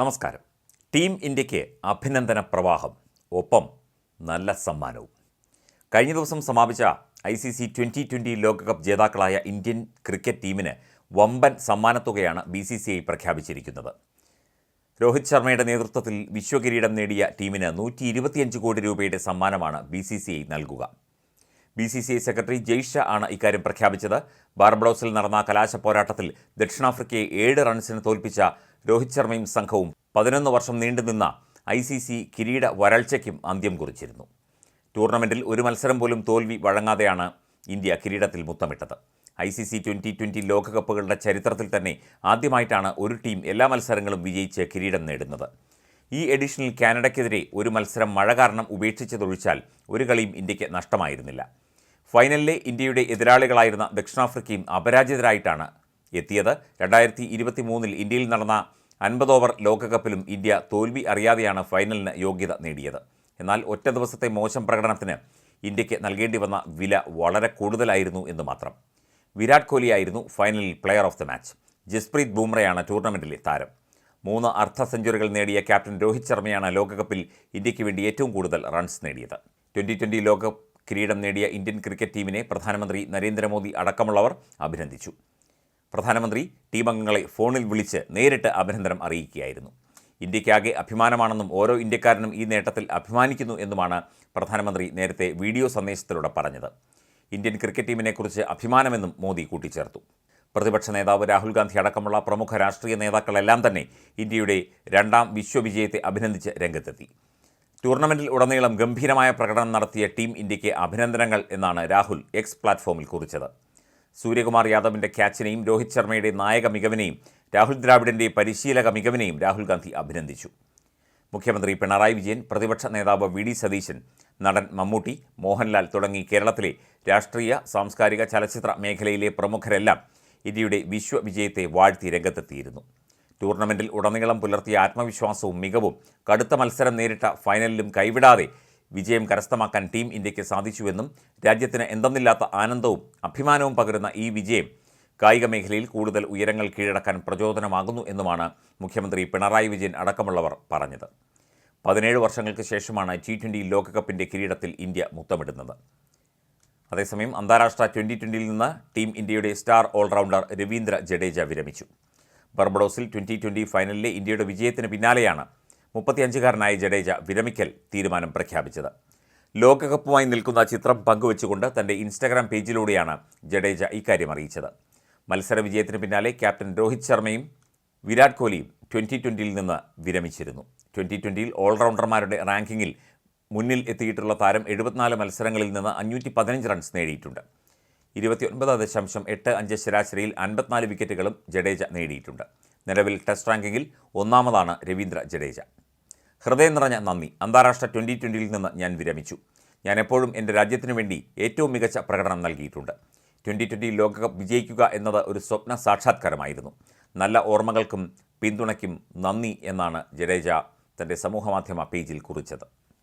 നമസ്കാരം. ടീം ഇന്ത്യയ്ക്ക് അഭിനന്ദന പ്രവാഹം ഒപ്പം നല്ല സമ്മാനവും. കഴിഞ്ഞ ദിവസം സമാപിച്ച I C C twenty twenty ലോകകപ്പ് ജേതാക്കളായ ഇന്ത്യൻ ക്രിക്കറ്റ് ടീമിന് വമ്പൻ സമ്മാനത്തുകയാണ് ബി സി സി ഐ പ്രഖ്യാപിച്ചിരിക്കുന്നത്. രോഹിത് ശർമ്മയുടെ നേതൃത്വത്തിൽ വിശ്വകിരീടം നേടിയ ടീമിന് നൂറ്റി ഇരുപത്തിയഞ്ച് കോടി രൂപയുടെ സമ്മാനമാണ് ബി സി സി ഐ നൽകുക. B C C I secretary Jay Shah ആണ് ഇക്കാര്യം പ്രഖ്യാപിച്ചത്. ബാർബഡോസിൽ നടന്ന കലാശ പോരാട്ടത്തിൽ ദക്ഷിണാഫ്രിക്കയെ ഏഴ് റൺസിന് തോൽപ്പിച്ച രോഹിത് ശർമ്മയും സംഘവും പതിനൊന്ന് വർഷം നീണ്ടുനിന്ന ഐ സി സി കിരീട വരൾച്ചയ്ക്കും അന്ത്യം കുറിച്ചിരുന്നു. ടൂർണമെന്റിൽ ഒരു മത്സരം പോലും തോൽവി വഴങ്ങാതെയാണ് ഇന്ത്യ കിരീടത്തിൽ മുത്തമിട്ടത്. I C C twenty twenty ലോകകപ്പുകളുടെ ചരിത്രത്തിൽ തന്നെ ആദ്യമായിട്ടാണ് ഒരു ടീം എല്ലാ മത്സരങ്ങളും വിജയിച്ച് കിരീടം നേടുന്നത്. ഈ എഡിഷനിൽ കാനഡയ്ക്കെതിരെ ഒരു മത്സരം മഴ കാരണം ഉപേക്ഷിച്ചതൊഴിച്ചാൽ ഒരു കളിയും ഇന്ത്യയ്ക്ക് നഷ്ടമായിരുന്നില്ല. ഫൈനലിലെ ഇന്ത്യയുടെ എതിരാളികളായിരുന്ന ദക്ഷിണാഫ്രിക്കയും അപരാജിതരായിട്ടാണ് എത്തിയത്. രണ്ടായിരത്തി ഇരുപത്തി മൂന്നിൽ ഇന്ത്യയിൽ നടന്ന അൻപത് ഓവർ ലോകകപ്പിലും ഇന്ത്യ തോൽവി അറിയാതെയാണ് ഫൈനലിന് യോഗ്യത നേടിയത്. എന്നാൽ ഒറ്റ ദിവസത്തെ മോശം പ്രകടനത്തിന് ഇന്ത്യയ്ക്ക് നൽകേണ്ടി വന്ന വില വളരെ കൂടുതലായിരുന്നു എന്ന് മാത്രം. വിരാട് കോഹ്ലിയായിരുന്നു ഫൈനലിൽ player of the match Jasprit ബൂംറയാണ് ടൂർണമെന്റിലെ താരം. മൂന്ന് അർദ്ധ സെഞ്ചുറികൾ നേടിയ ക്യാപ്റ്റൻ രോഹിത് ശർമ്മയാണ് ലോകകപ്പിൽ ഇന്ത്യയ്ക്ക് വേണ്ടി ഏറ്റവും കൂടുതൽ റൺസ് നേടിയത്. ട്വന്റി ട്വന്റി ലോകകപ്പ് കിരീടം നേടിയ ഇന്ത്യൻ ക്രിക്കറ്റ് ടീമിനെ പ്രധാനമന്ത്രി നരേന്ദ്രമോദി അടക്കമുള്ളവർ അഭിനന്ദിച്ചു. പ്രധാനമന്ത്രി ടീം അംഗങ്ങളെ ഫോണിൽ വിളിച്ച് നേരിട്ട് അഭിനന്ദനം അറിയിക്കുകയായിരുന്നു. ഇന്ത്യക്കാകെ അഭിമാനമാണെന്നും ഓരോ ഇന്ത്യക്കാരനും ഈ നേട്ടത്തിൽ അഭിമാനിക്കുന്നു എന്നുമാണ് പ്രധാനമന്ത്രി നേരത്തെ വീഡിയോ സന്ദേശത്തിലൂടെ പറഞ്ഞത്. ഇന്ത്യൻ ക്രിക്കറ്റ് ടീമിനെക്കുറിച്ച് അഭിമാനമെന്നും മോദി കൂട്ടിച്ചേർത്തു. പ്രതിപക്ഷ നേതാവ് രാഹുൽ ഗാന്ധി അടക്കമുള്ള പ്രമുഖ രാഷ്ട്രീയ നേതാക്കളെല്ലാം തന്നെ ഇന്ത്യയുടെ രണ്ടാം വിശ്വവിജയത്തെ അഭിനന്ദിച്ച് രംഗത്തെത്തി. ടൂർണമെന്റിൽ ഉടനീളം ഗംഭീരമായ പ്രകടനം നടത്തിയ ടീം ഇന്ത്യയ്ക്ക് അഭിനന്ദനങ്ങൾ എന്നാണ് രാഹുൽ എക്സ് പ്ലാറ്റ്ഫോമിൽ കുറിച്ചത്. സൂര്യകുമാർ യാദവിന്റെ ക്യാച്ചിനെയും രോഹിത് ശർമ്മയുടെ നായക മികവിനെയും രാഹുൽ ദ്രാവിഡിന്റെ പരിശീലക മികവിനെയും രാഹുൽ ഗാന്ധി അഭിനന്ദിച്ചു. മുഖ്യമന്ത്രി പിണറായി വിജയൻ പ്രതിപക്ഷ നേതാവ് വി ഡി സതീശൻ നടൻ മമ്മൂട്ടി മോഹൻലാൽ തുടങ്ങി കേരളത്തിലെ രാഷ്ട്രീയ സാംസ്കാരിക ചലച്ചിത്ര മേഖലയിലെ പ്രമുഖരെല്ലാം ഇന്ത്യയുടെ വിശ്വവിജയത്തെ വാഴ്ത്തി രംഗത്തെത്തിയിരുന്നു. ടൂർണമെന്റിൽ ഉടനീളം പുലർത്തിയ ആത്മവിശ്വാസവും മികവും കടുത്ത മത്സരം നേരിട്ട ഫൈനലിലും കൈവിടാതെ വിജയം കരസ്ഥമാക്കാൻ ടീം ഇന്ത്യയ്ക്ക് സാധിച്ചുവെന്നും രാജ്യത്തിന് എന്തെന്നില്ലാത്ത ആനന്ദവും അഭിമാനവും പകരുന്ന ഈ വിജയം കായിക മേഖലയിൽ കൂടുതൽ ഉയരങ്ങൾ കീഴടക്കാൻ പ്രചോദനമാകുന്നു എന്നുമാണ് മുഖ്യമന്ത്രി പിണറായി വിജയൻ അടക്കമുള്ളവർ പറഞ്ഞത്. പതിനേഴ് വർഷങ്ങൾക്ക് ശേഷമാണ് ടി ട്വന്റി ലോകകപ്പിന്റെ കിരീടത്തിൽ ഇന്ത്യ മുത്തമിടുന്നത്. അതേസമയം അന്താരാഷ്ട്ര ട്വന്റി ട്വന്റിയിൽ നിന്ന് ടീം ഇന്ത്യയുടെ സ്റ്റാർ ഓൾറൗണ്ടർ രവീന്ദ്ര ജഡേജ വിരമിച്ചു. ബർബഡോസിൽ ട്വന്റി ട്വന്റി ഫൈനലിലെ ഇന്ത്യയുടെ വിജയത്തിന് പിന്നാലെയാണ് മുപ്പത്തിയഞ്ചുകാരനായ ജഡേജ വിരമിക്കൽ തീരുമാനം പ്രഖ്യാപിച്ചത്. ലോകകപ്പുമായി നിൽക്കുന്ന ചിത്രം പങ്കുവച്ചുകൊണ്ട് തന്റെ ഇൻസ്റ്റാഗ്രാം പേജിലൂടെയാണ് ജഡേജ ഇക്കാര്യം അറിയിച്ചത്. മത്സര വിജയത്തിന് പിന്നാലെ ക്യാപ്റ്റൻ രോഹിത് ശർമ്മയും വിരാട് കോഹ്ലിയും ട്വന്റി ട്വന്റിയിൽ നിന്ന് വിരമിച്ചിരുന്നു. ട്വന്റി ട്വന്റിയിൽ ഓൾറൗണ്ടർമാരുടെ റാങ്കിങ്ങിൽ മുന്നിൽ എത്തിയിട്ടുള്ള താരം എഴുപത്തിനാല് മത്സരങ്ങളിൽ നിന്ന് അഞ്ഞൂറ്റി പതിനഞ്ച് റൺസ് നേടിയിട്ടുണ്ട്. ഇരുപത്തിയൊൻപത് ദശാംശം എട്ട് അഞ്ച് ശരാശരിയിൽ അൻപത്തിനാല് വിക്കറ്റുകളും ജഡേജ നേടിയിട്ടുണ്ട്. നിലവിൽ ടെസ്റ്റ് റാങ്കിങ്ങിൽ ഒന്നാമതാണ് രവീന്ദ്ര ജഡേജ. ഹൃദയം നിറഞ്ഞ നന്ദി. അന്താരാഷ്ട്ര ട്വന്റി ട്വന്റിയിൽ നിന്ന് ഞാൻ വിരമിച്ചു. ഞാൻ എപ്പോഴും എന്റെ രാജ്യത്തിനു വേണ്ടി ഏറ്റവും മികച്ച പ്രകടനം നൽകിയിട്ടുണ്ട്. ട്വന്റി ട്വന്റി ലോകകപ്പ് വിജയിക്കുക എന്നത് ഒരു സ്വപ്ന സാക്ഷാത്കാരമായിരുന്നു. നല്ല ഓർമ്മകൾക്കും പിന്തുണയ്ക്കും നന്ദി എന്നാണ് ജഡേജ തന്റെ സമൂഹമാധ്യമ പേജിൽ കുറിച്ചത്.